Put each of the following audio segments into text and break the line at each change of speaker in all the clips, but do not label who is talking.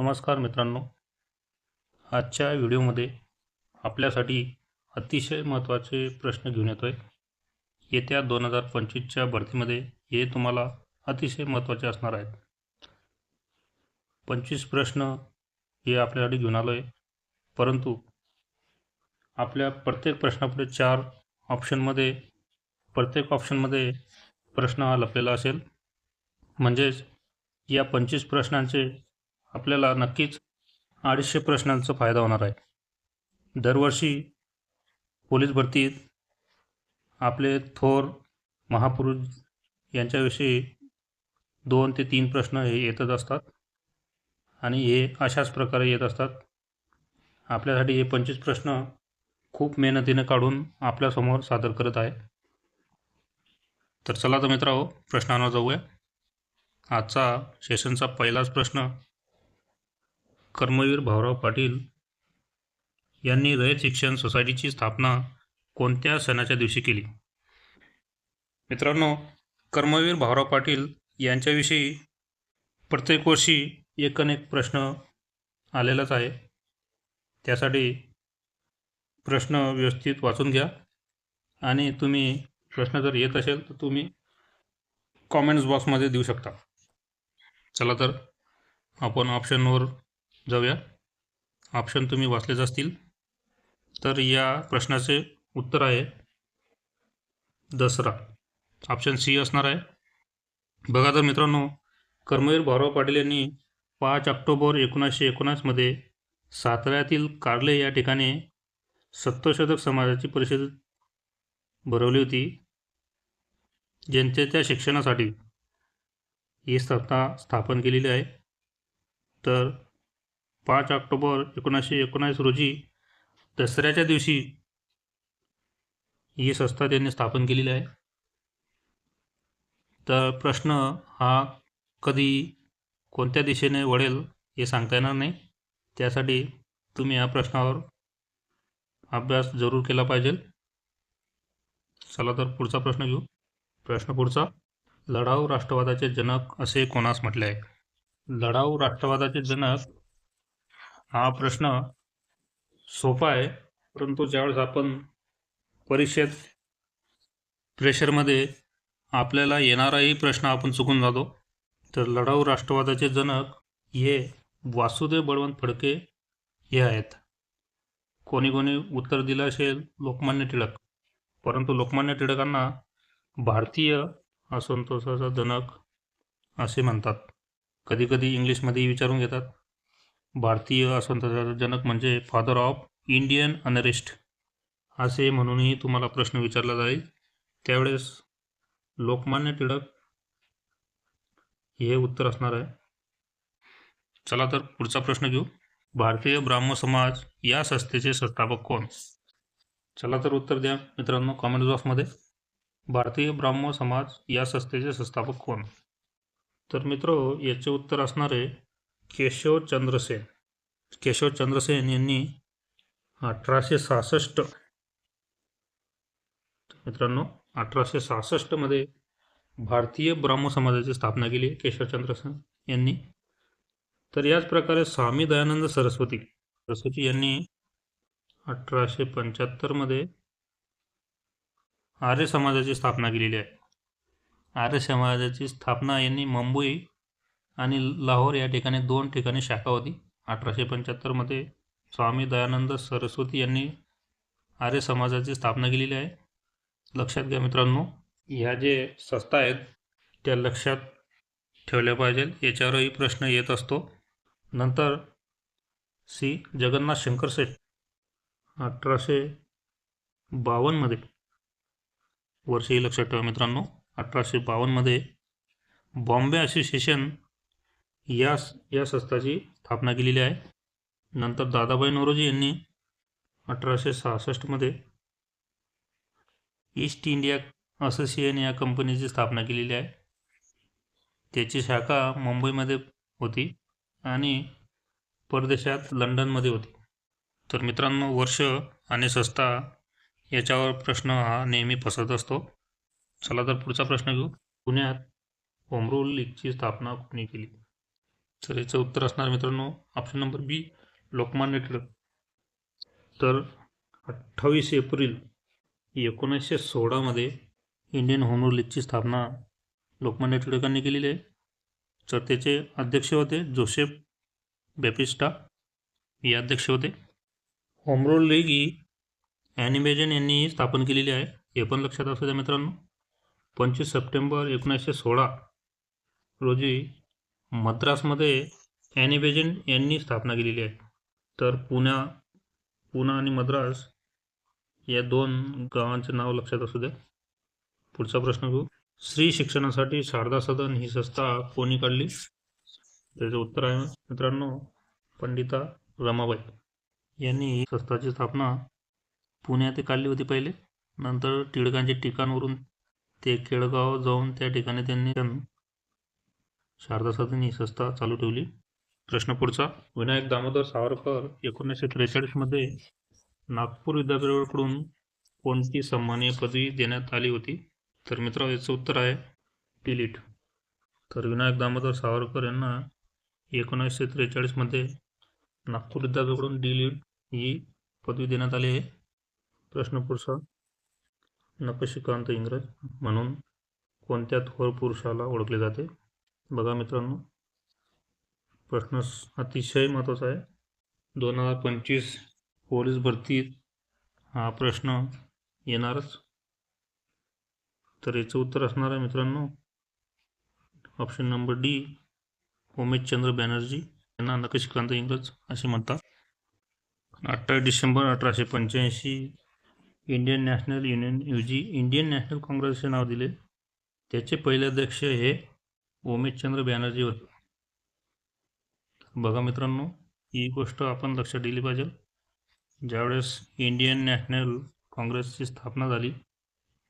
नमस्कार मित्रांनो. आजच्या व्हिडिओमध्ये आपल्यासाठी अतिशय महत्त्वाचे प्रश्न घेऊन येतो आहे येत्या दोन हजार पंचवीसच्या भरतीमध्ये हे तुम्हाला अतिशय महत्त्वाचे असणार आहेत. पंचवीस प्रश्न हे आपल्यासाठी घेऊन आलो आहे परंतु आपल्या प्रत्येक प्रश्नापुढे चार ऑप्शनमध्ये प्रत्येक ऑप्शनमध्ये प्रश्न हा लपलेला असेल. म्हणजेच या पंचवीस प्रश्नांचे आपल्याला नक्कीच अडीचशे प्रश्नांचा फायदा होणार आहे. दरवर्षी पोलीस भरतीत आपले थोर महापुरुष यांच्याविषयी दोन ते तीन प्रश्न हे येतच असतात आणि हे अशाच प्रकारे येत असतात. आपल्यासाठी हे पंचवीस प्रश्न खूप मेहनतीने काढून आपल्यासमोर सादर करत आहे. तर चला तर मित्रांनो प्रश्नांवर जाऊया. आजचा सेशनचा पहिलाच प्रश्न कर्मवीर भाऊराव पाटील यांनी रयत शिक्षण सोसायटीची स्थापना कोणत्या सणाच्या दिवशी केली? मित्रांनो कर्मवीर भाऊराव पाटील यांच्याविषयी प्रत्येक वर्षी एक अनेक प्रश्न आलेलाच आहे. त्यासाठी प्रश्न व्यवस्थित वाचून घ्या. आणि तुम्ही प्रश्न जर येत असेल तर तुम्ही कॉमेंट्स बॉक्समध्ये देऊ शकता. चला तर आपण ऑप्शनवर जाऊया. ऑप्शन तुम्ही वाचलेच असतील. तर या प्रश्नाचे उत्तर आहे दसरा. ऑप्शन सी असणार आहे. बघा तर मित्रांनो कर्मवीर भाऊराव पाटील यांनी पाच ऑक्टोबर एकोणीसशे एकोणासमध्ये साताऱ्यातील कार्ले या ठिकाणी सत्तशतक समाजाची परिषद भरवली होती. जनतेच्या शिक्षणासाठी ही संस्था स्थापन केलेली आहे. तर पाच ऑक्टोबर एकोणीसशे एकोणास रोजी दसऱ्याच्या दिवशी ही संस्था त्यांनी स्थापन केलेली आहे. तर प्रश्न हा कधी कोणत्या दिशेने वळेल हे सांगता येणार नाही. त्यासाठी तुम्ही या प्रश्नावर अभ्यास जरूर केला पाहिजे. चला तर पुढचा प्रश्न घेऊ. प्रश्न पुढचा लढाऊ राष्ट्रवादाचे जनक असे कोणास म्हटले आहे? लढाऊ राष्ट्रवादाचे जनक हा प्रश्न सोपा आहे परंतु ज्यावेळेस आपण परीक्षेत प्रेशरमध्ये आपल्याला येणाराही प्रश्न आपण चुकून जातो तर लढाऊ राष्ट्रवादाचे जनक हे वासुदेव बळवंत फडके हे आहेत. कोणी कोणी उत्तर दिलं असेल लोकमान्य टिळक. परंतु लोकमान्य टिळकांना भारतीय असंतोषाचा जनक असे म्हणतात. कधीकधी इंग्लिशमध्येही विचारून घेतात. भारतीय असंतोषाचा म्हणजे फादर ऑफ इंडियन अनरेस्ट असे म्हणूनही तुम्हाला प्रश्न विचारला जाईल. त्यावेळेस लोकमान्य टिळक हे उत्तर असणार आहे. चला तर पुढचा प्रश्न घेऊ. भारतीय ब्राह्म समाज या संस्थेचे संस्थापक कोण? चला तर उत्तर द्या मित्रांनो कॉमेंट बॉक्समध्ये भारतीय ब्राह्म समाज या संस्थेचे संस्थापक कोण? तर मित्र याचे उत्तर असणार आहे केशव चंद्रसेन. केशव चंद्रसेन यांनी अठराशे सहासष्ट. मित्रांनो अठराशे सहासष्टमध्ये भारतीय ब्राह्म समाजाची स्थापना केली केशवचंद्रसेन यांनी. तर याच प्रकारे स्वामी दयानंद सरस्वती सरस्वती यांनी अठराशे पंच्याहत्तरमध्ये आर्य समाजाची स्थापना केलेली आहे. आर्य समाजाची स्थापना यांनी मुंबई आणि लाहोर या ठिकाणी दोन ठिकाणी शाखा होती. अठराशे पंच्याहत्तरमध्ये स्वामी दयानंद सरस्वती यांनी आर्य समाजाची स्थापना केलेली आहे. लक्षात घ्या मित्रांनो ह्या जे संस्था आहेत त्या लक्षात ठेवल्या पाहिजेत याच्यावरही प्रश्न येत असतो. नंतर सी. जगन्नाथ शंकरशेठ अठराशे बावन्नमध्ये वर्षही लक्षात ठेवा मित्रांनो अठराशे बावन्नमध्ये बॉम्बे असोसिएशन या या संस्थाची स्थापना केलेली आहे. नंतर दादाबाई नोरोजी यांनी अठराशे सहासष्टमध्ये ईस्ट इंडिया असोसिएशन या कंपनीची स्थापना केलेली आहे. त्याची शाखा मुंबईमध्ये होती आणि परदेशात लंडनमध्ये होती. तर मित्रांनो वर्ष आणि संस्था याच्यावर प्रश्न हा नेहमी फसत असतो. चला तर पुढचा प्रश्न घेऊ. पुण्यात होमरूल लीगची स्थापना कोणी केली? तर याचं उत्तर असणार मित्रांनो option number B Lokmanya Tilak. तर अठ्ठावीस एप्रिल एकोणीसशे सोळामध्ये इंडियन होम लीगची स्थापना लोकमान्य टिळकांनी केलेली आहे. तर त्याचे अध्यक्ष होते जोसेफ बॅपिस्टा. हे अध्यक्ष होते. होमरूल लीग ही ॲनिमेजन यांनी स्थापन केलेली आहे. हे पण लक्षात असू द्या मित्रांनो. पंचवीस सप्टेंबर एकोणीसशे सोळा रोजी मद्रासमध्ये ॲनिबेजन यांनी स्थापना केलेली आहे. तर पुण्या पुणे आणि मद्रास या दोन गावांचे नाव लक्षात असू द्या. पुढचा प्रश्न घेऊ स्त्री शिक्षणासाठी शारदा सदन ही संस्था कोणी काढली? त्याचं उत्तर आहे मित्रांनो पंडिता रमाबाई. यांनी ही संस्थाची स्थापना पुण्यात काढली होती पहिले. नंतर टिळकांच्या ठिकाणवरून ते केळगाव जाऊन त्या ठिकाणी त्यांनी शारदा सदन ही संस्था चालू ठेवली. प्रश्न पुढचा विनायक दामोदर सावरकर एकोणीसशे त्रेचाळीसमध्ये नागपूर विद्यापीठाकडून कोणती सन्मानीय पदवी देण्यात आली होती? तर मित्र याचं उत्तर आहे डिलीट तर विनायक दामोदर सावरकर यांना एकोणीसशे त्रेचाळीसमध्ये नागपूर विद्यापीठाकडून डिलीट ही पदवी देण्यात आली आहे. प्रश्न पुढचा नकशिकांत इंग्रज म्हणून कोणत्या थोर पुरुषाला ओळखले जाते? बघा मित्रांनो प्रश्न अतिशय महत्त्वाचा आहे. दोन हजार पंचवीस पोलीस भरतीत हा प्रश्न येणारच. तर याचं उत्तर असणार आहे मित्रांनो option number D Umeshchandra Banerjee यांना नकशिकांत इंग्रज असे म्हणतात. अठ्ठावीस डिसेंबर अठराशे पंच्याऐंशी इंडियन नॅशनल युनियन यू जी इंडियन नॅशनल काँग्रेसचे नाव दिले. त्याचे पहिले अध्यक्ष हे उमेशचंद्र बॅनर्जी होते. बघा मित्रांनो ही गोष्ट आपण लक्षात दिली पाहिजे. ज्यावेळेस इंडियन नॅशनल काँग्रेसची स्थापना झाली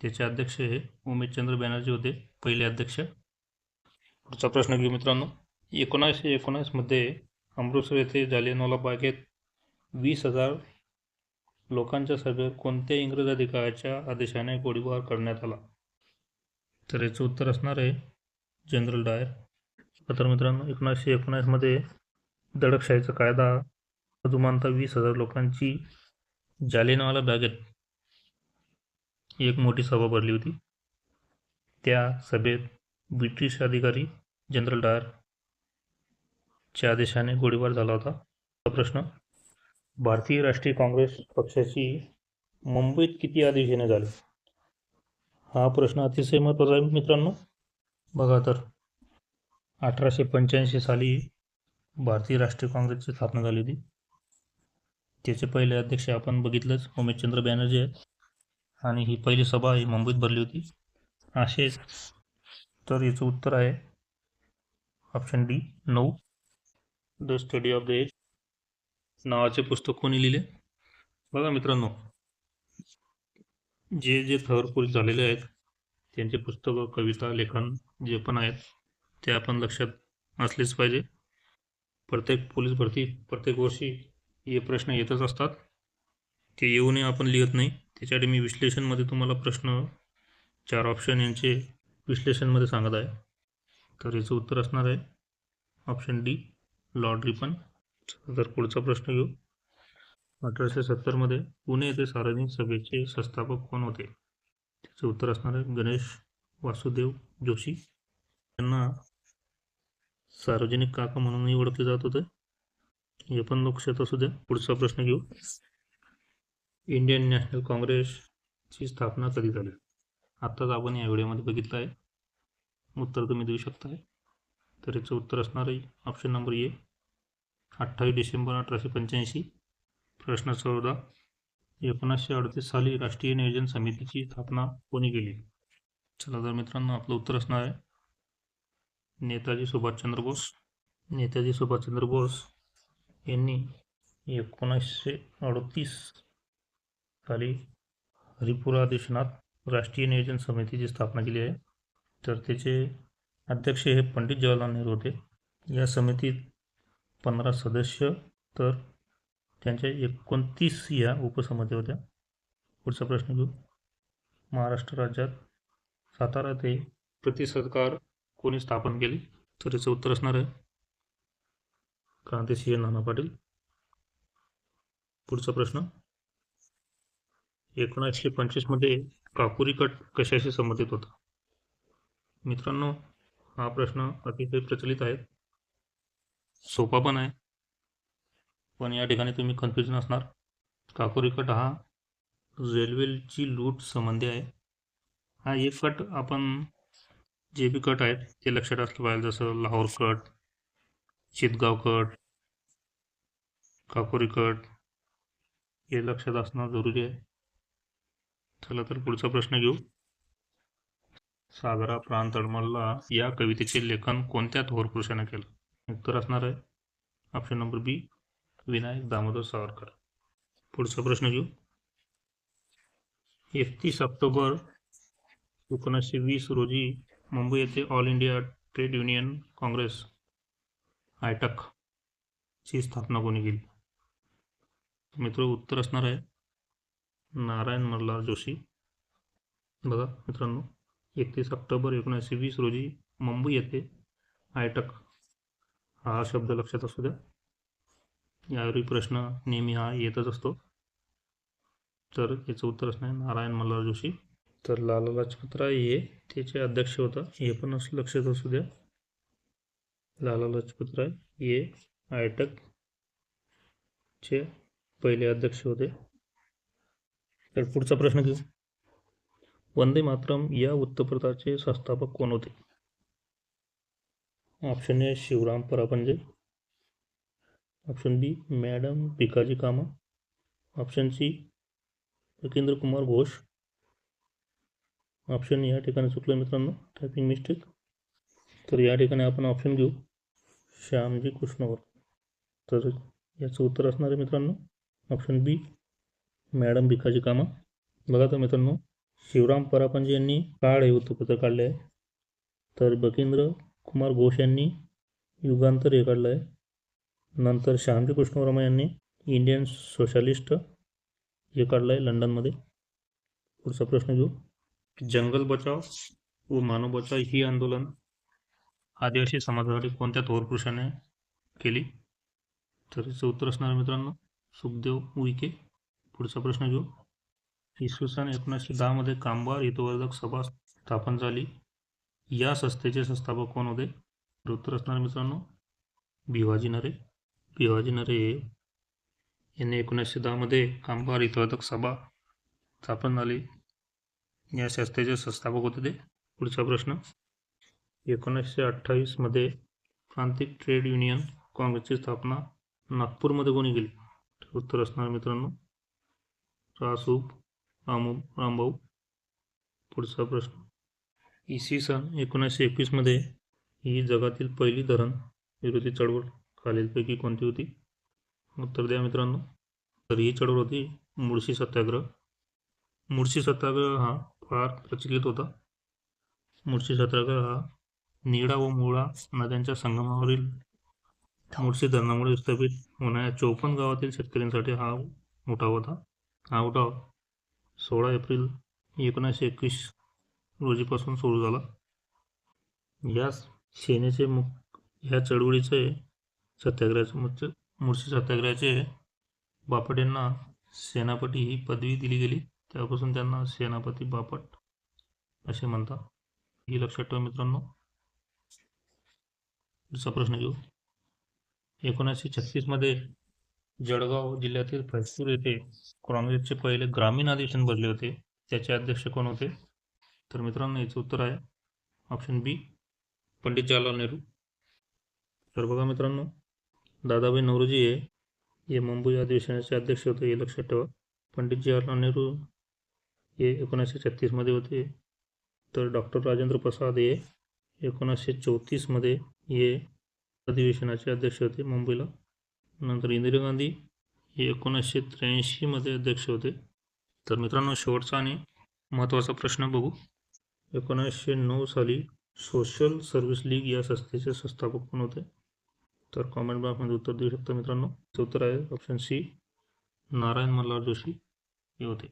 त्याचे अध्यक्ष हे उमेशचंद्र बॅनर्जी होते पहिले अध्यक्ष. पुढचा प्रश्न घेऊ मित्रांनो. एकोणासशे एकोणासमध्ये अमृतसर येथे जालियनवाला बागेत वीस हजार लोकांच्या सभेवर कोणत्या इंग्रज अधिकाऱ्याच्या आदेशाने गोळीबार करण्यात आला? तर याचं उत्तर असणार आहे जनरल डायर. तर मित्रांनो एकोणीसशे एकोणीसमध्ये दडपशाहीचा कायदा अजुमानता वीस हजार लोकांची जालियनवाला बागेत एक मोठी सभा भरली होती. त्या सभेत ब्रिटिश अधिकारी जनरल डायर च्या आदेशाने गोळीबार झाला होता. हा प्रश्न भारतीय राष्ट्रीय काँग्रेस पक्षाची मुंबईत किती अधिवेशने झाली हा प्रश्न अतिशय महत्त्वाचा आहे मित्रांनो. बघा तर अठराशे पंच्याऐंशी साली भारतीय राष्ट्रीय काँग्रेसची स्थापना झाली होती. त्याचे पहिले अध्यक्ष आपण बघितलंच उमेशचंद्र बॅनर्जी आहेत. आणि ही पहिली सभा ही मुंबईत भरली होती. असेच तर याचं उत्तर आहे ऑप्शन डी नऊ. The study of the age नावाचे पुस्तक कोणी लिहिले? बघा मित्रांनो जे जे थर पोलीस झालेले आहेत त्यांचे पुस्तकं कविता लेखन जे पण आहेत ते आपण लक्षात असलेच पाहिजे. प्रत्येक पोलीस भरती प्रत्येक वर्षी हे प्रश्न येतच असतात. ते येऊनही आपण लिहित नाही. त्याच्यासाठी मी विश्लेषणमध्ये तुम्हाला प्रश्न चार ऑप्शन यांचे विश्लेषणमध्ये सांगत आहे. तर याचं उत्तर असणार आहे. ऑप्शन डी लॉर्ड रिपन तर पुढचा प्रश्न घेऊ. अठराशे सत्तरमध्ये पुणे येथे सार्वजनिक सभेचे संस्थापक कोण होते? त्याचं उत्तर असणार आहे गणेश वासुदेव जोशी. यांना सार्वजनिक काका म्हणूनही ओळखले जात होते. हे पण लक्षात असू द्या. पुढचा प्रश्न घेऊ. इंडियन नॅशनल काँग्रेसची स्थापना कधी झाली? आत्ताच आपण या व्हिडिओमध्ये बघितलं आहे. उत्तर तुम्ही देऊ शकताय. तर याचं उत्तर असणार आहे. ऑप्शन नंबर ए अठ्ठावीस डिसेंबर अठराशे पंच्याऐंशी. प्रश्न चौदा एकोणीसशे अडतीस साली राष्ट्रीय नियोजन समितीची स्थापना कोणी केली? चला तर मित्रांनो आपलं उत्तर असणार आहे. नेताजी सुभाषचंद्र बोस. नेताजी सुभाषचंद्र बोस यांनी एकोणीसशे अडतीस साली हरिपुरा अधिवेशनात राष्ट्रीय नियोजन समितीची स्थापना केली आहे. तर त्याचे अध्यक्ष हे पंडित जवाहरलाल नेहरू होते. या समितीत पंधरा सदस्य तर त्यांच्या एकोणतीस या उपसमिती होत्या. पुढचा प्रश्न घेऊ. महाराष्ट्र राज्यात सातारा ते प्रति सरकार कोणी स्थापन केले? तर याचं उत्तर असणार आहे क्रांतिसिंह नाना पाटील. पुढचा प्रश्न. एकोणीसशे पंचवीसमध्ये काकुरी कट कशाशी संबंधित होता? मित्रांनो हा प्रश्न अतिशय प्रचलित आहे. सोपा पण आहे. पण या ठिकाणी तुम्ही कन्फ्युजन असणार काकोरी कट हा रेल्वेची लूट संबंधी आहे. हा एक कट आपण जे बी कट आहेत ते लक्षात असलं पाहिजे. जसं लाहोर कट चितगाव कट काकोरी कट हे लक्षात असणं जरुरी आहे. चला तर पुढचा प्रश्न घेऊ. सागरा प्राण तळमळला या कवितेचे लेखन कोणत्या थोर पुरुषाने केलं? उत्तर असणार आहे. Option number B Vinayak Damodar Savarkar. पुढचा प्रश्न घेऊ. एकतीस ऑक्टोबर एकोणीसशे वीस रोजी मुंबई येथे All India Trade Union Congress AITUC ची स्थापना कोणी केली? मित्र उत्तर असणार आहे नारायण मल्हार जोशी. बघा मित्रांनो एकतीस ऑक्टोबर एकोणीसशे वीस रोजी मुंबई येथे आयटक हा शब्द लक्षात असू द्या. यावेळी प्रश्न नेहमी हा येतच असतो. तर याचं उत्तर असणार आहे नारायण मल्हार जोशी. तर लाला लजपतराय हे त्याचे अध्यक्ष होता. हे पण असं लक्षात असू द्या. लाला लजपतराय हे आयटक चे पहिले अध्यक्ष होते. तर पुढचा प्रश्न घेऊ. वंदे मातरम या वृत्तपत्राचे संस्थापक कोण होते? ऑप्शन आहे Shivram Paranjape option B madam Bhikaji Cama. Option C Yogendra Kumar Ghosh. Option या ठिकाणी चुकलं मित्रांनो टायपिंग मिस्टेक तर या ठिकाणी आपण ऑप्शन घेऊ. श्यामजी कृष्णवर. तर याचं उत्तर असणार आहे मित्रांनो. ऑप्शन बी मॅडम भिकाजी कामा. बघा तर मित्रांनो शिवराम परापंजे यांनी काळ हे वृत्तपत्र काढले आहे तर बकेंद्र कुमार घोष यांनी युगांतर हे काढलं आहे नंतर श्यामजी कृष्णवर्मा यांनी इंडियन सोशलिस्ट हे काढलं आहे लंडनमध्ये. पुढचा प्रश्न घेऊ. जंगल बचाव व मानव बचाव ही आंदोलन आदिवासी समाजासाठी कोणत्या थोर पुरुषाने केली? तर याचं उत्तर असणार मित्रांनो सुखदेव उईके. पुढचा प्रश्न घेऊ. इसवी सन एकोणीसशे दहामध्ये कामगार हितवर्धक सभा स्थापन झाली. या संस्थेचे संस्थापक कोण होते? उत्तर असणार मित्रांनो भिवाजी नरे. भिवाजी नरे यांनी एकोणीसशे दहामध्ये कामगार हितवर्धक सभा स्थापन झाली. या संस्थेचे संस्थापक होते ते. पुढचा प्रश्न. एकोणीसशे अठ्ठावीसमध्ये प्रांतिक ट्रेड युनियन काँग्रेसची स्थापना नागपूरमध्ये कोणी केली? उत्तर असणार मित्रांनो रासूप रामू रामभाऊ. पुढचा प्रश्न. इसवी सन एकोणीसशे एकवीसमध्ये ही जगातील पहिली धरण विरोधी चळवळ खालीलपैकी कोणती होती? उत्तर द्या मित्रांनो. तर ही चळवळ होती मुळशी सत्याग्रह. मुळशी सत्याग्रह हा फार प्रचलित होता. मुळशी सत्याग्रह हा निळा व मुळा नद्यांच्या संगमावरील मुळशी धरणामुळे विस्थापित होणाऱ्या चौपन्न गावातील शेतकऱ्यांसाठी हा उठाव होता. हा उठाव सोळा एप्रिल एकोणीसशे एकवीस रोजीपासून सुरू झाला. या सेनेचे मुख ह्या चळवळीचे सत्याग्रहाचे मुख्य मुळशी सत्याग्रहाचे बापट यांना सेनापती ही पदवी दिली गेली. त्यापासून त्यांना सेनापती बापट असे म्हणतात. ही लक्षात ठेवा मित्रांनो. दुसरा प्रश्न घेऊ. एकोणीसशे छत्तीसमध्ये जळगाव जिल्ह्यातील फैजपूर येथे काँग्रेसचे पहिले ग्रामीण अधिवेशन भरले होते. त्याचे अध्यक्ष कोण होते? तर मित्रांनो याचं उत्तर आहे ऑप्शन बी पंडित जवाहरलाल नेहरू. तर बघा मित्रांनो दादाभाई नवरोजी हे. हे मुंबई अधिवेशनाचे अध्यक्ष होते हे लक्षात ठेवा. पंडित जवाहरलाल नेहरू हे एकोणीसशे छत्तीसमध्ये होते. तर डॉक्टर राजेंद्र प्रसाद हे एकोणीसशे चौतीसमध्ये हे अधिवेशनाचे अध्यक्ष होते मुंबईला. नंतर इंदिरा गांधी हे एकोणीसशे त्र्याऐंशीमध्ये अध्यक्ष होते. तर मित्रांनो शेवटचा आणि महत्त्वाचा प्रश्न बघू. एकोणीसशे नऊ साली सोशल सर्व्हिस लीग या संस्थेचे संस्थापक कोण होते? तर कॉमेंट बॉक्समध्ये उत्तर देऊ शकता मित्रांनो. उत्तर आहे ऑप्शन सी नारायण मल्हार जोशी. हे होते.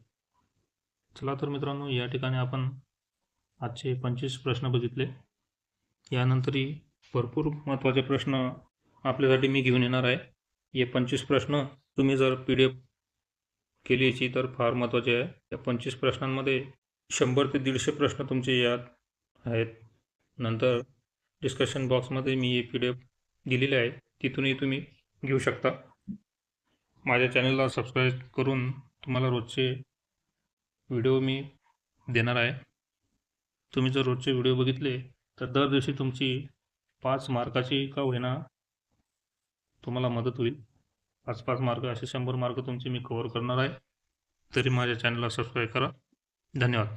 चला तर मित्रांनो या ठिकाणी आपण आजचे पंचवीस प्रश्न बघितले. यानंतरही भरपूर महत्त्वाचे प्रश्न आपल्यासाठी मी घेऊन येणार आहे. हे पंचवीस प्रश्न तुम्ही जर पी डी एफ केलीची तर फार महत्त्वाचे आहे. या पंचवीस प्रश्नांमध्ये शंभर ते दीडशे प्रश्न तुमचे यात आहेत. नंतर डिस्कशन बॉक्समध्ये मी हे पी डी एफ दिलेले आहे तिथूनही तुम्ही घेऊ शकता. माझ्या चॅनलला सबस्क्राईब करून तुम्हाला रोजचे व्हिडिओ मी देणार आहे. तुम्ही जर रोजचे व्हिडिओ बघितले तर दर दिवशी तुमची पाच मार्काची का होईना तुम्हाला मदत होईल. पाच पाच मार्क असे शंभर मार्क तुमचे मी कव्हर करणार आहे. तरी माझ्या चॅनलला सबस्क्राईब करा. धन्यवाद.